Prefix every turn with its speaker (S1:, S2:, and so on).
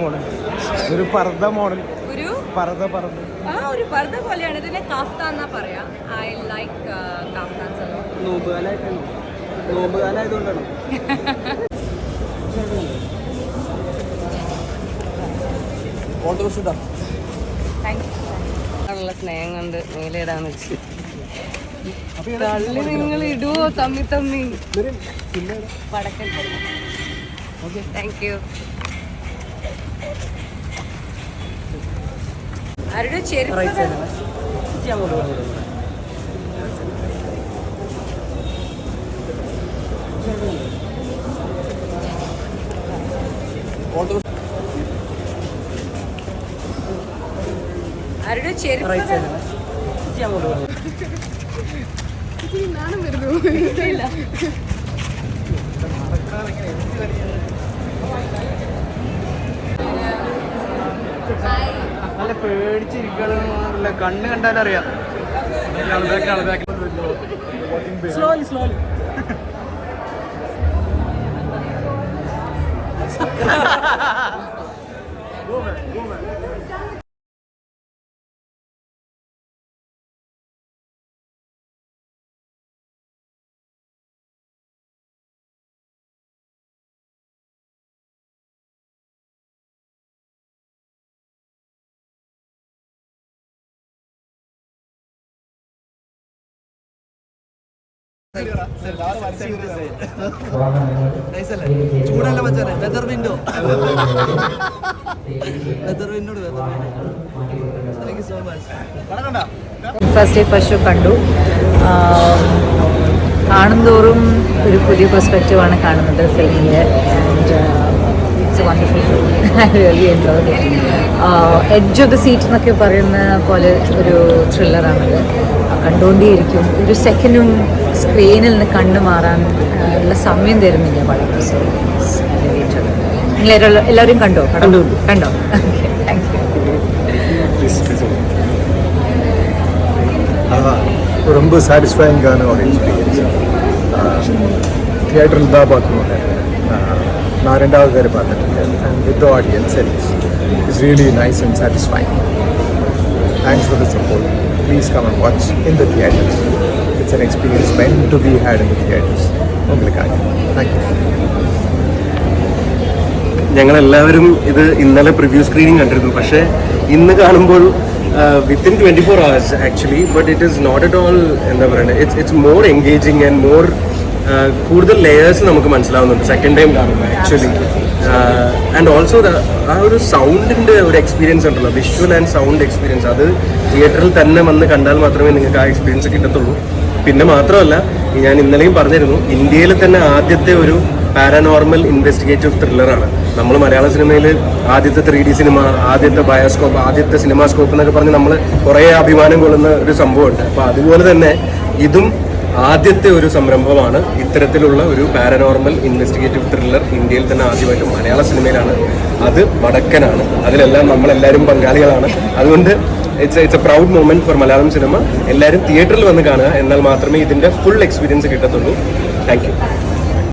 S1: Model. ഒരു പർദ്ദ model.
S2: ഒരു?
S1: പർദ്ദ പർദ്ദ.
S2: ആ ഒരു പർദ്ദ പോലെയാണ്. ഇതിനെ കാഫ്ത എന്നാ പറയാ ഐ ലൈക്ക്
S1: നോമ്പുകാലായിട്ടാണ്? നോമ്പുകാലായതുകൊണ്ടാണ്?
S2: യു സ്നേഹം കൊണ്ട് മേലിടാന്ന് വെച്ച്. തള്ളി നിങ്ങൾ ഇടുവോ തമ്മി തമ്മി. പടക്കൻ താങ്ക് യു ആരുടെ ചെരുപ്പ് ആരുടെ ചെരുപ്പ് നാണം വരുന്നു.
S1: നല്ല പേടിച്ചിരിക്കണമെന്നില്ല കണ്ണ് കണ്ടാലറിയാം സ്ലോലി സ്ലോലി ചൂടല്ല മച്ചാനെ weather window weather വിൻഡോട് weather thank you so much
S3: first day first show കണ്ടു കാണുന്തോറും ഒരു പുതിയ പെർസ്പെക്റ്റീവാണ് കാണുന്നത് ഫിലിമിന്റെ it's wonderful film I really edge of the seat എന്നൊക്കെ പറയുന്ന പോലെ ഒരു ത്രില്ലറാണത് കണ്ടുകൊണ്ടേയിരിക്കും ഒരു സെക്കൻഡും സ്ക്രീനിൽ നിന്ന് കണ്ണു മാറാൻ ആ, ഉള്ള സമയം തരുന്നില്ല വളരെ സോ നിങ്ങൾ എല്ലാവരും കണ്ടോ കണ്ടു കണ്ടോ ഓക്കെ താങ്ക് யூ
S4: அதான் ரொம்ப சாட்டிஸ்ஃபைங்கான ஒரு எக்ஸ்பீரியன்ஸ் தியேட்டரில் தான் பார்க்கணும் நான் ரெண்டாவது பேர் பார்த்துருக்கேன் and with audience it's it's really nice and satisfying thanks for the support please come and watch in the theatres it's an experience meant to be had in the theatres. Ungalikku. Thank
S5: you. ഞങ്ങളെല്ലാവരും ഇത് ഇന്നലെ preview screening കണ്ടിരുന്നു പക്ഷേ ഇന്ന് കാണുമ്പോൾ within twenty four hours actually but it is not at all എന്താ പറയുക it's it's more engaging and more കൂടുതൽ ലെയേഴ്സ് നമുക്ക് മനസ്സിലാവുന്നുണ്ട് സെക്കൻഡ് ടൈം കാണുമ്പോൾ ആക്ച്വലി ആൻഡ് ഓൾസോ ആ ഒരു സൗണ്ടിന്റെ ഒരു എക്സ്പീരിയൻസ് ഉണ്ടല്ലോ വിഷ്വൽ ആൻഡ് സൗണ്ട് എക്സ്പീരിയൻസ് അത് തിയേറ്ററിൽ തന്നെ വന്ന് കണ്ടാൽ മാത്രമേ നിങ്ങൾക്ക് ആ എക്സ്പീരിയൻസ് കിട്ടത്തുള്ളൂ പിന്നെ മാത്രമല്ല ഞാൻ ഇന്നലെയും പറഞ്ഞിരുന്നു ഇന്ത്യയിൽ തന്നെ ആദ്യത്തെ ഒരു പാരാനോർമൽ ഇൻവെസ്റ്റിഗേറ്റീവ് ത്രില്ലറാണ് നമ്മൾ മലയാള സിനിമയിൽ ആദ്യത്തെ ത്രീ ഡി സിനിമ ആദ്യത്തെ ബയോസ്കോപ്പ് ആദ്യത്തെ സിനിമാസ്കോപ്പ് എന്നൊക്കെ പറഞ്ഞ് നമ്മൾ കുറേ അഭിമാനം കൊള്ളുന്ന ഒരു സംഭവമുണ്ട്. അപ്പോൾ അതുപോലെ തന്നെ ഇതും ആദ്യത്തെ ഒരു സംരംഭമാണ് ഇത്തരത്തിലുള്ള ഒരു പാരനോർമൽ ഇൻവെസ്റ്റിഗേറ്റീവ് ത്രില്ലർ ഇന്ത്യയിൽ തന്നെ ആദ്യമായിട്ട് മലയാള സിനിമയിലാണ് അത് വടക്കനാണ്. അതിലെല്ലാം നമ്മളെല്ലാവരും പങ്കാളികളാണ്. അതുകൊണ്ട് it's it's a proud moment for Malayalam cinema എല്ലാവരും തിയേറ്ററിൽ വന്ന് കാണുക. എന്നാൽ മാത്രമേ ഇതിന്റെ ഫുൾ എക്സ്പീരിയൻസ് കിട്ടത്തുള്ളൂ. താങ്ക്